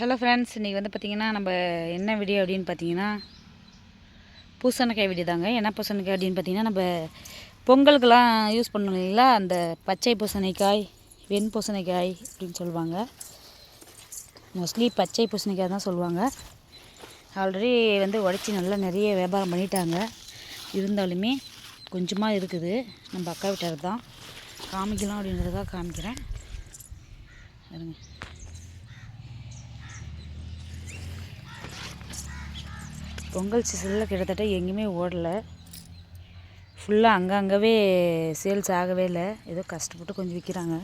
Hello friends இன்றைக்கி வந்து பார்த்திங்கன்னா நம்ம என்ன வீடியோ அப்படின்னு பார்த்தீங்கன்னா பூசணிக்காய் வீடியோ தாங்க. என்ன பூசணிக்காய் அப்படின்னு பார்த்தீங்கன்னா நம்ம பொங்கலுக்கெல்லாம் யூஸ் பண்ணணும் இல்லைங்களா? அந்த பச்சை பூசணிக்காய் வெண் பூசணிக்காய் அப்படின்னு சொல்லுவாங்க. மோஸ்ட்லி பச்சை பூசணிக்காய் தான் சொல்லுவாங்க. ஆல்ரெடி வந்து உடச்சி நல்லா நிறைய வியாபாரம் பண்ணிட்டாங்க. இருந்தாலுமே கொஞ்சமாக இருக்குது. நம்ம அக்கா வீட்டார் தான். காமிக்கலாம் அப்படின்றதுக்காக காமிக்கிறேன். பொங்கல் சீசனில் கிட்டத்தட்ட எங்கேயுமே ஓடலை. ஃபுல்லாக அங்கங்கவே சேல்ஸ் ஆகவே இல்லை. ஏதோ கஷ்டப்பட்டு கொஞ்சம் விற்கிறாங்க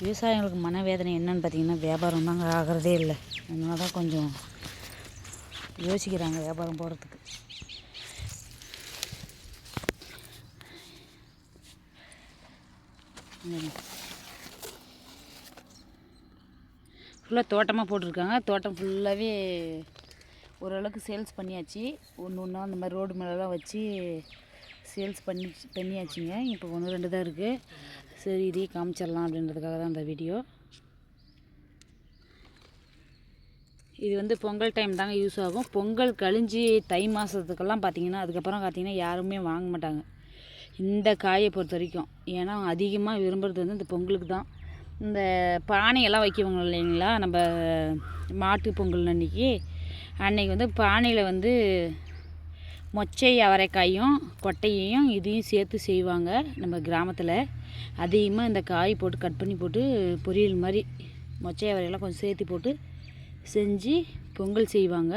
விவசாயிகளுக்கு மனவேதனை என்னன்னு பார்த்தீங்கன்னா வியாபாரம் தாங்க ஆகிறதே இல்லை. அதனால தான் கொஞ்சம் யோசிக்கிறாங்க வியாபாரம் போகிறதுக்கு ஃபுல்லாக தோட்டமாக போட்டிருக்காங்க. தோட்டம் ஃபுல்லாகவே ஓரளவுக்கு சேல்ஸ் பண்ணியாச்சு. ஒன்று ஒன்றா அந்த மாதிரி ரோடு மேலெலாம் வச்சு சேல்ஸ் பண்ணி பண்ணியாச்சுங்க. இப்போ ஒன்று ரெண்டு தான் இருக்குது சரி இதையே காமிச்சிடலாம் அப்படின்றதுக்காக தான் அந்த வீடியோ. இது வந்து பொங்கல் டைம் தாங்க யூஸ் ஆகும். பொங்கல் கழிஞ்சி தை மாதத்துக்கெல்லாம் பார்த்திங்கன்னா அதுக்கப்புறம் பார்த்தீங்கன்னா யாருமே வாங்க மாட்டாங்க. இந்த காயை பொறுத்த வரைக்கும். ஏன்னா அதிகமாக விரும்புகிறது வந்து இந்த பொங்கலுக்கு தான். இந்த பானையெல்லாம் வைக்குவாங்க இல்லைங்களா? நம்ம மாட்டு பொங்கல் அன்னைக்கு. அன்றைக்கி வந்து பானையில் வந்து மொச்சை அவரைக்காயும் கொட்டையையும் இதையும் சேர்த்து செய்வாங்க நம்ம கிராமத்தில். அதிகமாக இந்த காய் போட்டு கட் பண்ணி போட்டு பொரியல் மாதிரி மொச்சை அவரையெல்லாம் கொஞ்சம் சேர்த்து போட்டு செஞ்சு பொங்கல் செய்வாங்க.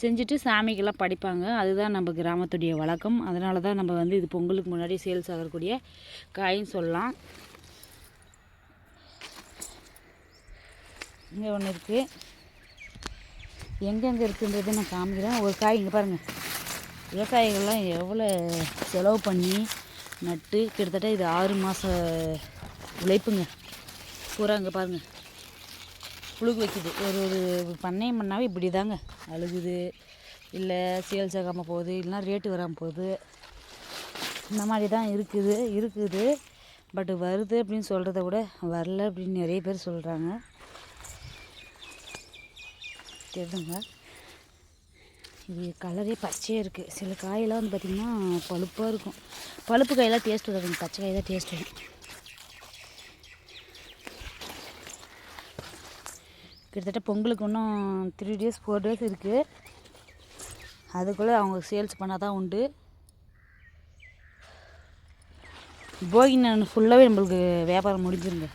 செஞ்சுட்டு சாமிக்கெல்லாம் படைப்பாங்க. அதுதான் நம்ம கிராமத்துடைய வழக்கம். அதனால தான் நம்ம வந்து இது பொங்கலுக்கு முன்னாடி சேல்ஸ் ஆகக்கூடிய காயின்னு சொல்லலாம். இங்கே ஒன்று இருக்குது எங்கெங்கே இருக்குன்றதை நான் காமிக்கிறேன். ஒரு காய் இங்கே பாருங்கள் விவசாயிகள்லாம் எவ்வளோ செலவு பண்ணி நட்டு கிட்டத்தட்ட இது ஆறு மாத உழைப்புங்க. பூரா இங்கே பாருங்கள் புழுகு வைக்குது. ஒரு ஒரு பண்ணையம் பண்ணாவே இப்படி தாங்க அழுகுது. இல்லை சேல்ஸ் ஆகாமல் போகுது. இல்லைனா ரேட்டு வராமல் போகுது. இந்த மாதிரி தான் இருக்குது. இருக்குது. பட் வருது அப்படின்னு சொல்கிறத விட வரல அப்படின்னு நிறைய பேர் சொல்கிறாங்க தெரியுதுங்க இது கலரே பச்சையாக இருக்குது சில காயெல்லாம் வந்து பார்த்திங்கன்னா பழுப்பாக இருக்கும். பழுப்பு காயெல்லாம் டேஸ்ட் வரும் பச்சை காய் தான் டேஸ்ட் வரும் கிட்டத்தட்ட பொங்கலுக்கு இன்னும் த்ரீ டேஸ் ஃபோர் டேஸ் இருக்குது அதுக்குள்ளே அவங்க சேல்ஸ் பண்ணால் தான் உண்டு. போகி நான் ஃபுல்லாகவே நம்மளுக்கு வியாபாரம் முடிஞ்சிருங்க.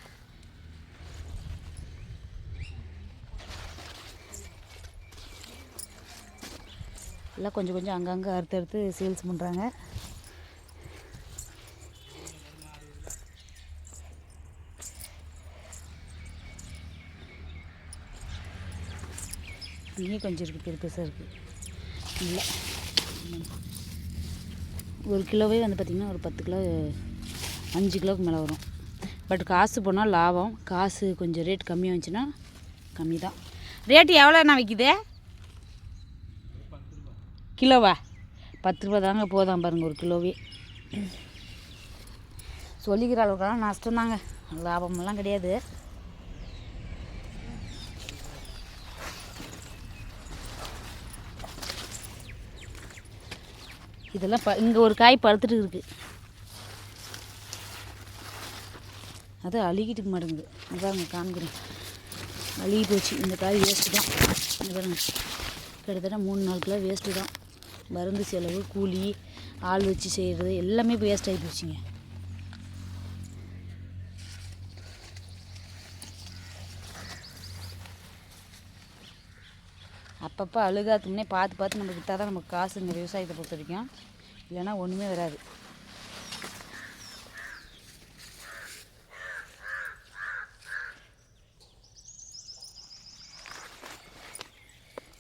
எல்லாம் கொஞ்சம் கொஞ்சம் அங்கங்கே அறுத்து அறுத்து சேல்ஸ் பண்ணுறாங்க இங்கேயும் கொஞ்சம் இருக்குது பெரு பெருசாக இருக்குது இல்லை. ஒரு கிலோவே வந்து பார்த்திங்கன்னா ஒரு பத்து கிலோ அஞ்சு கிலோவுக்கு மேலே வரும். பட் காசு போனால் லாபம். காசு கொஞ்சம் ரேட் கம்மியாக வந்துச்சுன்னா கம்மி தான் ரேட்டு எவ்வளோண்ணா விற்கிது கிலோவா? பத்து ரூபா தாங்க போதான் பாருங்கள் ஒரு கிலோவே. சொல்லிக்கிற அளவுக்கெல்லாம் நஷ்டம்தாங்க லாபமெல்லாம் கிடையாது. இதெல்லாம் ப இங்கே ஒரு காய் பழுத்துட்டு இருக்குது அது அழுகிட்டு மாட்டேங்குது. அதாங்க காமிக்கிறேன் அழுகி போச்சு. இந்த காய் வேஸ்ட்டு தான். பாருங்க. கிட்டத்தட்ட மூணு நாலு கிலோ வேஸ்ட்டு தான். மருந்து செலவு கூலி ஆள் வச்சு செய்கிறது எல்லாமே வேஸ்ட் ஆகி போச்சுங்க. அப்பப்போ அழுகாத்துக்குன்னே பார்த்து பார்த்து நம்ம விற்றா தான் நமக்கு காசு இந்த விவசாயத்தை பொறுத்த வரைக்கும். இல்லைன்னா ஒன்றுமே வராது.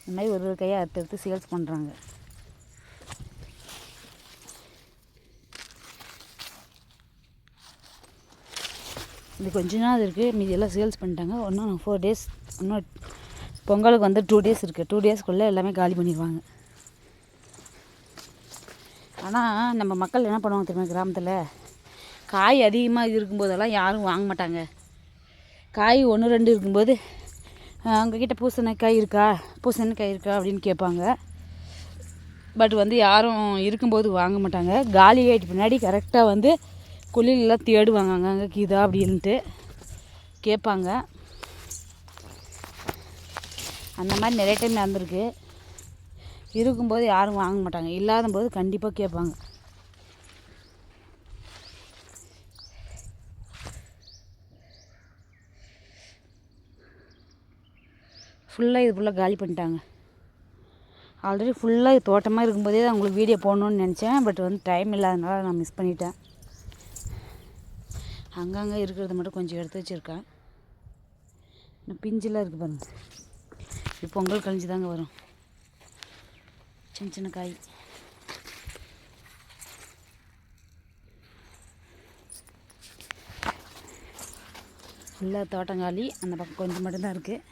இந்த மாதிரி ஒரு ஒரு கையாக அறுத்து சேல்ஸ் பண்ணுறாங்க இது கொஞ்ச நாள் இருக்குது மீதியெல்லாம் சேல்ஸ் பண்ணிட்டாங்க. இன்னும் ஃபோர் டேஸ் இன்னும் பொங்கலுக்கு வந்து டூ டேஸ் இருக்குது டூ டேஸ்க்குள்ளே எல்லாமே காலி பண்ணிடுவாங்க. ஆனால் நம்ம மக்கள் என்ன பண்ணுவாங்க தெரியுமா கிராமத்தில்? காய் அதிகமாக இருக்கும்போதெல்லாம் யாரும் வாங்க மாட்டாங்க. காய் ஒன்று ரெண்டு இருக்கும்போது உங்ககிட்ட பூசணிக்காய் இருக்கா? பூசணிக்காய் இருக்கா? அப்படின்னு கேட்பாங்க. பட் வந்து யாரும் இருக்கும்போது வாங்க மாட்டாங்க. காலி ஆகிட்டு பின்னாடி கரெக்டாக வந்து கொல்லிலெலாம் தேடுவாங்க அங்கங்கே கீதா அப்படின்ட்டு. கேட்பாங்க. அந்த மாதிரி நிறைய டைம் நடந்திருக்கு. இருக்கும்போது யாரும் வாங்க மாட்டாங்க. இல்லாத போது கண்டிப்பாக கேட்பாங்க ஃபுல்லாக இது ஃபுல்லாக காலி பண்ணிட்டாங்க. ஆல்ரெடி ஃபுல்லாக தோட்டமாக இருக்கும்போதே தான் உங்களுக்கு வீடியோ போடணுன்னு நினச்சேன். பட் வந்து டைம் இல்லாதனால நான் மிஸ் பண்ணிட்டேன். அங்கங்கே இருக்கிறத மட்டும் கொஞ்சம் எடுத்து வச்சுருக்கேன். இன்னும் பிஞ்செல்லாம் இருக்குது பாருங்கள் இது பொங்கல் கழிஞ்சு தாங்க வரும். சின்ன சின்ன காய். ஃபுல்லாக தோட்டங்காலி அந்த பக்கம் கொஞ்சம் மட்டும்தான் இருக்குது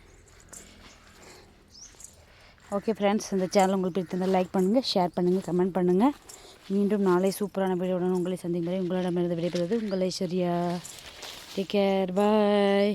ஓகே ஃப்ரெண்ட்ஸ் இந்த சேனல் உங்களுக்கு பிடித்திருந்தால் லைக் பண்ணுங்கள் ஷேர் பண்ணுங்கள் கமெண்ட் பண்ணுங்கள் மீண்டும் நாளை சூப்பரான வீடியோடன் உங்களை சந்திக்கிறேன் உங்களிடமிருந்து விடைபெறுவது உங்கள் ஐஸ்வர்யா. Take care bye